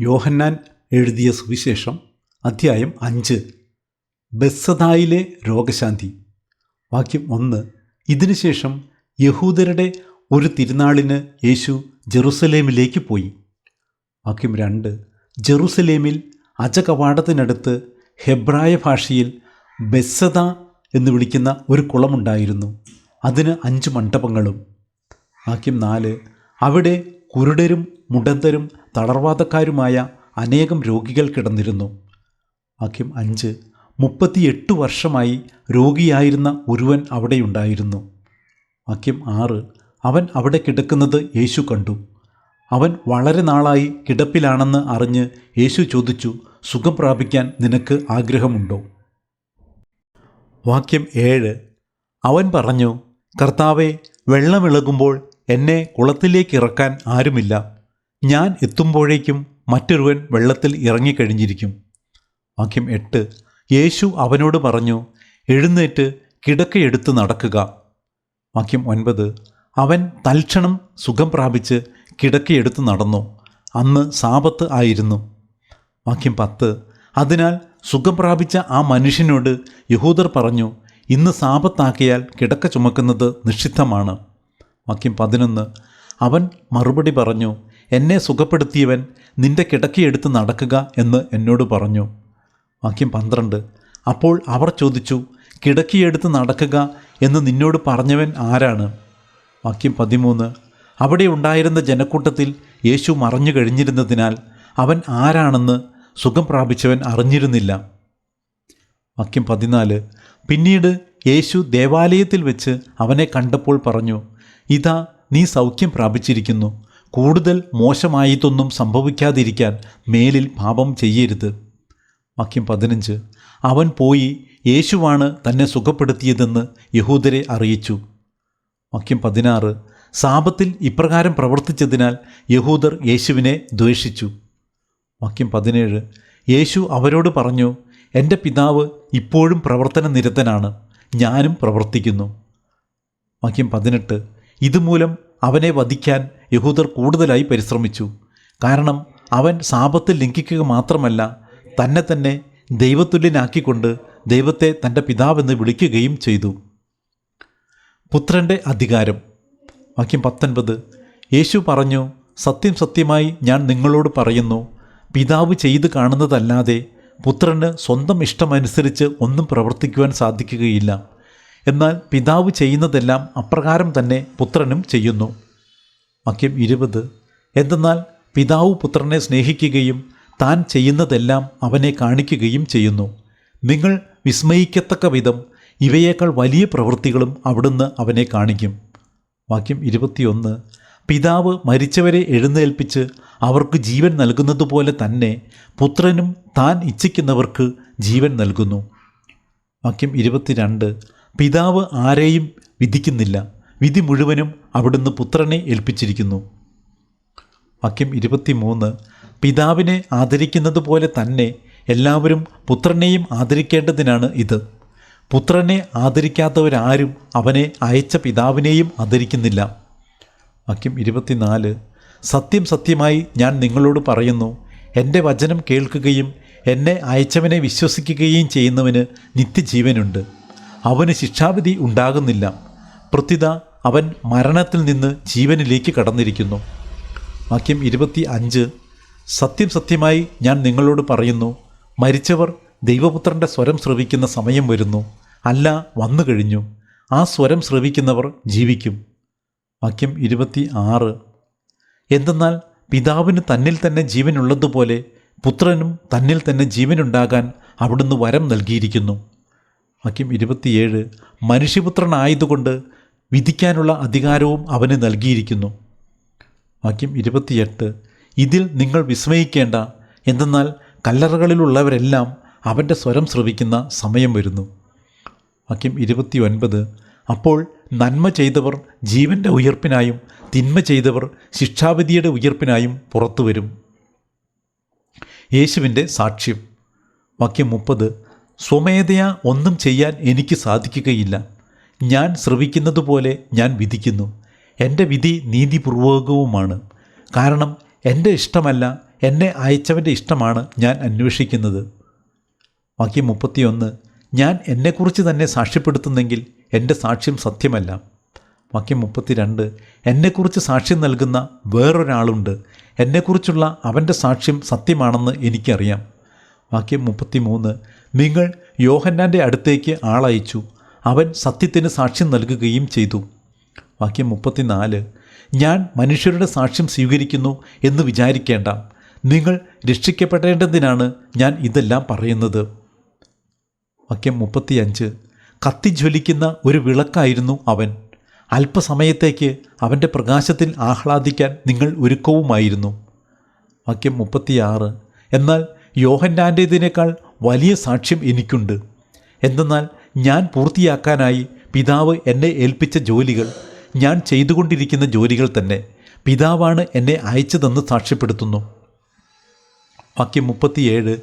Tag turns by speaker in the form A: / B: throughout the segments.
A: യോഹന്നാൻ എഴുതിയ സുവിശേഷം അധ്യായം അഞ്ച്. ബെസ്സദായിലെ രോഗശാന്തി. വാക്യം ഒന്ന്. ഇതിനുശേഷം യഹൂദരുടെ ഒരു തിരുനാളിന് യേശു ജെറുസലേമിലേക്ക് പോയി. വാക്യം രണ്ട്. ജെറുസലേമിൽ അജകവാടത്തിനടുത്ത് ഹെബ്രായ ഭാഷയിൽ ബെസ്സദ എന്ന് വിളിക്കുന്ന ഒരു കുളമുണ്ടായിരുന്നു. അതിന് അഞ്ച് മണ്ഡപങ്ങളും. വാക്യം നാല്. അവിടെ കുരുടരും മുടന്തരും തളർവാദക്കാരുമായ അനേകം രോഗികൾ കിടന്നിരുന്നു. വാക്യം അഞ്ച്. മുപ്പത്തിയെട്ട് വർഷമായി രോഗിയായിരുന്ന ഒരുവൻ അവിടെയുണ്ടായിരുന്നു. വാക്യം ആറ്. അവൻ അവിടെ കിടക്കുന്നത് യേശു കണ്ടു. അവൻ വളരെ നാളായി കിടപ്പിലാണെന്ന് അറിഞ്ഞ് യേശു ചോദിച്ചു സുഖം പ്രാപിക്കാൻ നിനക്ക് ആഗ്രഹമുണ്ടോ? വാക്യം ഏഴ്. അവൻ പറഞ്ഞു കർത്താവെ വെള്ളമിളകുമ്പോൾ എന്നെ കുളത്തിലേക്ക് ഇറക്കാൻ ആരുമില്ല. ഞാൻ എത്തുമ്പോഴേക്കും മറ്റൊരുവൻ വെള്ളത്തിൽ ഇറങ്ങിക്കഴിഞ്ഞിരിക്കും. വാക്യം എട്ട്. യേശു അവനോട് പറഞ്ഞു എഴുന്നേറ്റ് കിടക്കയെടുത്ത് നടക്കുക. വാക്യം ഒൻപത്. അവൻ തൽക്ഷണം സുഖം പ്രാപിച്ച് കിടക്കയെടുത്ത് നടന്നു. അന്ന് സാപത്ത് ആയിരുന്നു. വാക്യം പത്ത്. അതിനാൽ സുഖം പ്രാപിച്ച ആ മനുഷ്യനോട് യഹൂദർ പറഞ്ഞു ഇന്ന് സാപത്താക്കിയാൽ കിടക്ക ചുമക്കുന്നത് നിഷിദ്ധമാണ്. വാക്യം പതിനൊന്ന്. അവൻ മറുപടി പറഞ്ഞു എന്നെ സുഖപ്പെടുത്തിയവൻ നിന്റെ കിടക്കിയെടുത്ത് നടക്കുക എന്ന് എന്നോട് പറഞ്ഞു. വാക്യം പന്ത്രണ്ട്. അപ്പോൾ അവർ ചോദിച്ചു കിടക്കിയെടുത്ത് നടക്കുക എന്ന് നിന്നോട് പറഞ്ഞവൻ ആരാണ്? വാക്യം പതിമൂന്ന്. അവിടെ ഉണ്ടായിരുന്ന ജനക്കൂട്ടത്തിൽ യേശു മറഞ്ഞു കഴിഞ്ഞിരുന്നതിനാൽ അവൻ ആരാണെന്ന് സുഖം പ്രാപിച്ചവൻ അറിഞ്ഞിരുന്നില്ല. വാക്യം പതിനാല്. പിന്നീട് യേശു ദേവാലയത്തിൽ വെച്ച് അവനെ കണ്ടപ്പോൾ പറഞ്ഞു ഇതാ നീ സൗഖ്യം പ്രാപിച്ചിരിക്കുന്നു. കൂടുതൽ മോശമായിട്ടൊന്നും സംഭവിക്കാതിരിക്കാൻ മേലിൽ പാപം ചെയ്യരുത്. വാക്യം പതിനഞ്ച്. അവൻ പോയി യേശുവാണ് തന്നെ സുഖപ്പെടുത്തിയതെന്ന് യഹൂദരെ അറിയിച്ചു. വാക്യം പതിനാറ്. സാപത്തിൽ ഇപ്രകാരം പ്രവർത്തിച്ചതിനാൽ യഹൂദർ യേശുവിനെ ദ്വേഷിച്ചു. വാക്യം പതിനേഴ്. യേശു അവരോട് പറഞ്ഞു എന്റെ പിതാവ് ഇപ്പോഴും പ്രവർത്തന നിരതനാണ് ഞാനും പ്രവർത്തിക്കുന്നു. വാക്യം പതിനെട്ട്. ഇതുമൂലം അവനെ വധിക്കാൻ യഹൂദർ കൂടുതലായി പരിശ്രമിച്ചു. കാരണം അവൻ സാപത്തിൽ ലംഘിക്കുക മാത്രമല്ല തന്നെ തന്നെ ദൈവത്തുല്യനാക്കിക്കൊണ്ട് ദൈവത്തെ തന്റെ പിതാവെന്ന് വിളിക്കുകയും ചെയ്തു. പുത്രന്റെ അധികാരം. വാക്യം പത്തൊൻപത്. യേശു പറഞ്ഞു സത്യം സത്യമായി ഞാൻ നിങ്ങളോട് പറയുന്നു പിതാവ് ചെയ്തു കാണുന്നതല്ലാതെ പുത്രന് സ്വന്തം ഇഷ്ടമനുസരിച്ച് ഒന്നും പ്രവർത്തിക്കുവാൻ സാധിക്കുകയില്ല. എന്നാൽ പിതാവ് ചെയ്യുന്നതെല്ലാം അപ്രകാരം തന്നെ പുത്രനും ചെയ്യുന്നു. വാക്യം ഇരുപത്. എന്തെന്നാൽ പിതാവ് പുത്രനെ സ്നേഹിക്കുകയും താൻ ചെയ്യുന്നതെല്ലാം അവനെ കാണിക്കുകയും ചെയ്യുന്നു. നിങ്ങൾ വിസ്മയിക്കത്തക്ക വിധം ഇവയേക്കാൾ വലിയ പ്രവൃത്തികളും അവിടുന്ന് അവനെ കാണിക്കും. വാക്യം ഇരുപത്തിയൊന്ന്. പിതാവ് മരിച്ചവരെ എഴുന്നേൽപ്പിച്ച് അവർക്ക് ജീവൻ നൽകുന്നതുപോലെ തന്നെ പുത്രനും താൻ ഇച്ഛിക്കുന്നവർക്ക് ജീവൻ നൽകുന്നു. വാക്യം ഇരുപത്തിരണ്ട്. പിതാവ് ആരെയും വിധിക്കുന്നില്ല. വിധി മുഴുവനും അവിടുന്ന് പുത്രനെ ഏൽപ്പിച്ചിരിക്കുന്നു. വാക്യം ഇരുപത്തിമൂന്ന്. പിതാവിനെ ആദരിക്കുന്നത് പോലെ തന്നെ എല്ലാവരും പുത്രനെയും ആദരിക്കേണ്ടതിനാണ് ഇത്. പുത്രനെ ആദരിക്കാത്തവരാരും അവനെ അയച്ച പിതാവിനെയും ആദരിക്കുന്നില്ല. വാക്യം ഇരുപത്തിനാല്. സത്യം സത്യമായി ഞാൻ നിങ്ങളോട് പറയുന്നു. എന്റെ വചനം കേൾക്കുകയും എന്നെ അയച്ചവനെ വിശ്വസിക്കുകയും ചെയ്യുന്നവന് നിത്യജീവനുണ്ട്. അവന് ശിക്ഷാവിധി ഉണ്ടാകുന്നില്ല. പ്രത്യുത അവൻ മരണത്തിൽ നിന്ന് ജീവനിലേക്ക് കടന്നിരിക്കുന്നു. വാക്യം ഇരുപത്തി അഞ്ച് സത്യം സത്യമായി ഞാൻ നിങ്ങളോട് പറയുന്നു. മരിച്ചവർ ദൈവപുത്രന്റെ സ്വരം ശ്രവിക്കുന്ന സമയം വരുന്നു. അല്ല വന്നു കഴിഞ്ഞു. ആ സ്വരം ശ്രവിക്കുന്നവർ ജീവിക്കും. വാക്യം ഇരുപത്തി ആറ് എന്തെന്നാൽ പിതാവിന് തന്നിൽ തന്നെ ജീവനുള്ളതുപോലെ പുത്രനും തന്നിൽ തന്നെ ജീവനുണ്ടാകാൻ അവിടുന്ന് വരം നൽകിയിരിക്കുന്നു. വാക്യം ഇരുപത്തിയേഴ് മനുഷ്യപുത്രനായതുകൊണ്ട് വിധിക്കാനുള്ള അധികാരവും അവന് നൽകിയിരിക്കുന്നു. വാക്യം ഇരുപത്തിയെട്ട് ഇതിൽ നിങ്ങൾ വിസ്മയിക്കേണ്ട എന്തെന്നാൽ കല്ലറകളിലുള്ളവരെല്ലാം അവന്റെ സ്വരം ശ്രവിക്കുന്ന സമയം വരുന്നു. വാക്യം ഇരുപത്തി ഒൻപത് അപ്പോൾ നന്മ ചെയ്തവർ ജീവന്റെ ഉയർപ്പിനായും തിന്മ ചെയ്തവർ ശിക്ഷാവിധിയുടെ ഉയർപ്പിനായും പുറത്തു വരും യേശുവിന്റെ സാക്ഷ്യം. വാക്യം മുപ്പത് സ്വമേധയാ ഒന്നും ചെയ്യാൻ എനിക്ക് സാധിക്കുകയില്ല. ഞാൻ ശ്രവിക്കുന്നതുപോലെ ഞാൻ വിധിക്കുന്നു. എന്റെ വിധി നീതിപൂർവകവുമാണ്. കാരണം എന്റെ ഇഷ്ടമല്ല എന്നെ അയച്ചവന്റെ ഇഷ്ടമാണ് ഞാൻ അന്വേഷിക്കുന്നത്. വാക്യം മുപ്പത്തിയൊന്ന്. ഞാൻ എന്നെക്കുറിച്ച് തന്നെ സാക്ഷ്യപ്പെടുത്തുന്നെങ്കിൽ എന്റെ സാക്ഷ്യം സത്യമല്ല. വാക്യം മുപ്പത്തിരണ്ട്. എന്നെക്കുറിച്ച് സാക്ഷ്യം നൽകുന്ന വേറൊരാളുണ്ട്. എന്നെക്കുറിച്ചുള്ള അവന്റെ സാക്ഷ്യം സത്യമാണെന്ന് എനിക്കറിയാം. വാക്യം മുപ്പത്തിമൂന്ന്. നിങ്ങൾ യോഹന്നാന്റെ അടുത്തേക്ക് ആളയച്ചു. അവൻ സത്യത്തിന് സാക്ഷ്യം നൽകുകയും ചെയ്തു. വാക്യം മുപ്പത്തിനാല്. ഞാൻ മനുഷ്യരുടെ സാക്ഷ്യം സ്വീകരിക്കുന്നു എന്ന് വിചാരിക്കേണ്ട. നിങ്ങൾ രക്ഷിക്കപ്പെടേണ്ടതിനാണ് ഞാൻ ഇതെല്ലാം പറയുന്നത്. വാക്യം മുപ്പത്തിയഞ്ച്. കത്തിജ്വലിക്കുന്ന ഒരു വിളക്കായിരുന്നു അവൻ. അല്പസമയത്തേക്ക് അവന്റെ പ്രകാശത്തിൽ ആഹ്ലാദിക്കാൻ നിങ്ങൾ ഒരുക്കവുമായിരുന്നു. വാക്യം മുപ്പത്തിയാറ്. എന്നാൽ യോഹന്നാന്റേതിനേക്കാൾ വലിയ സാക്ഷ്യം എനിക്കുണ്ട്. എന്തെന്നാൽ ഞാൻ പൂർത്തിയാക്കാനായി പിതാവ് എന്നെ ഏൽപ്പിച്ച ജോലികൾ ഞാൻ ചെയ്തുകൊണ്ടിരിക്കുന്ന ജോലികൾ തന്നെ പിതാവാണ് എന്നെ അയച്ചതെന്ന് സാക്ഷ്യപ്പെടുത്തുന്നു. വാക്യം മുപ്പത്തിയേഴ്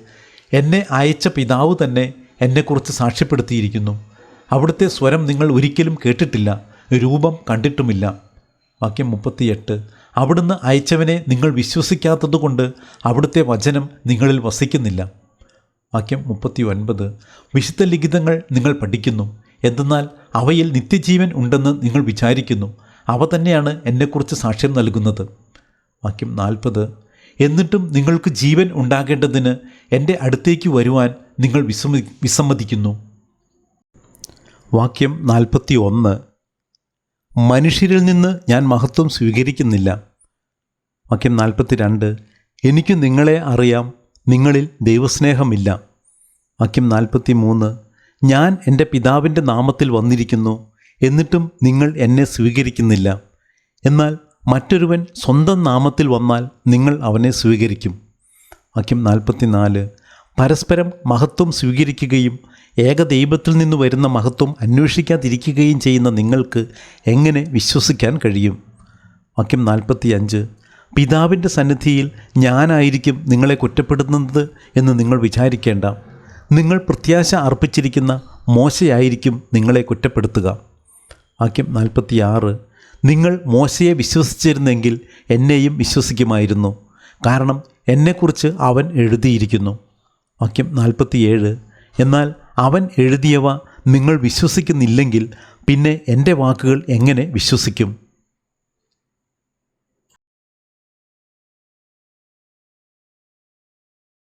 A: എന്നെ അയച്ച പിതാവ് തന്നെ എന്നെക്കുറിച്ച് സാക്ഷ്യപ്പെടുത്തിയിരിക്കുന്നു. അവിടുത്തെ സ്വരം നിങ്ങൾ ഒരിക്കലും കേട്ടിട്ടില്ല രൂപം കണ്ടിട്ടുമില്ല വാക്യം മുപ്പത്തിയെട്ട് അവിടുന്ന് അയച്ചവനെ നിങ്ങൾ വിശ്വസിക്കാത്തതുകൊണ്ട് അവിടുത്തെ വചനം നിങ്ങളിൽ വസിക്കുന്നില്ല. വാക്യം മുപ്പത്തി ഒൻപത് വിശുദ്ധ ലിഖിതങ്ങൾ നിങ്ങൾ പഠിക്കുന്നു. എന്തെന്നാൽ അവയിൽ നിത്യജീവൻ ഉണ്ടെന്ന് നിങ്ങൾ വിചാരിക്കുന്നു. അവ തന്നെയാണ് എന്നെക്കുറിച്ച് സാക്ഷ്യം നൽകുന്നത്. വാക്യം നാൽപ്പത്. എന്നിട്ടും നിങ്ങൾക്ക് ജീവൻ ഉണ്ടാകേണ്ടതിന് എന്റെ അടുത്തേക്ക് വരുവാൻ നിങ്ങൾ വിസമ്മതി വിസമ്മതിക്കുന്നു. വാക്യം നാൽപ്പത്തി ഒന്ന് മനുഷ്യരിൽ നിന്ന് ഞാൻ മഹത്വം സ്വീകരിക്കുന്നില്ല. വാക്യം നാൽപ്പത്തി രണ്ട് എനിക്ക് നിങ്ങളെ അറിയാം. നിങ്ങളിൽ ദൈവസ്നേഹമില്ല. വാക്യം നാൽപ്പത്തി മൂന്ന് ഞാൻ എന്റെ പിതാവിന്റെ നാമത്തിൽ വന്നിരിക്കുന്നു എന്നിട്ടും നിങ്ങൾ എന്നെ സ്വീകരിക്കുന്നില്ല. എന്നാൽ മറ്റൊരുവൻ സ്വന്തം നാമത്തിൽ വന്നാൽ നിങ്ങൾ അവനെ സ്വീകരിക്കും. വാക്യം നാൽപ്പത്തിനാല് പരസ്പരം മഹത്വം സ്വീകരിക്കുകയും ഏകദൈവത്തിൽ നിന്ന് വരുന്ന മഹത്വം അന്വേഷിക്കാതിരിക്കുകയും ചെയ്യുന്ന നിങ്ങൾക്ക് എങ്ങനെ വിശ്വസിക്കാൻ കഴിയും? വാക്യം നാൽപ്പത്തി അഞ്ച് പിതാവിന്റെ സന്നിധിയിൽ ഞാനായിരിക്കും നിങ്ങളെ കുറ്റപ്പെടുത്തുന്നത് എന്ന് നിങ്ങൾ വിചാരിക്കേണ്ട. നിങ്ങൾ പ്രത്യാശ അർപ്പിച്ചിരിക്കുന്ന മോശയായിരിക്കും നിങ്ങളെ കുറ്റപ്പെടുത്തുക. വാക്യം നാൽപ്പത്തിയാറ്. നിങ്ങൾ മോശയെ വിശ്വസിച്ചിരുന്നെങ്കിൽ എന്നെയും വിശ്വസിക്കുമായിരുന്നു. കാരണം എന്നെക്കുറിച്ച് അവൻ എഴുതിയിരിക്കുന്നു. വാക്യം നാൽപ്പത്തിയേഴ്. എന്നാൽ അവൻ എഴുതിയവ നിങ്ങൾ വിശ്വസിക്കുന്നില്ലെങ്കിൽ പിന്നെ എന്റെ വാക്കുകൾ എങ്ങനെ വിശ്വസിക്കും?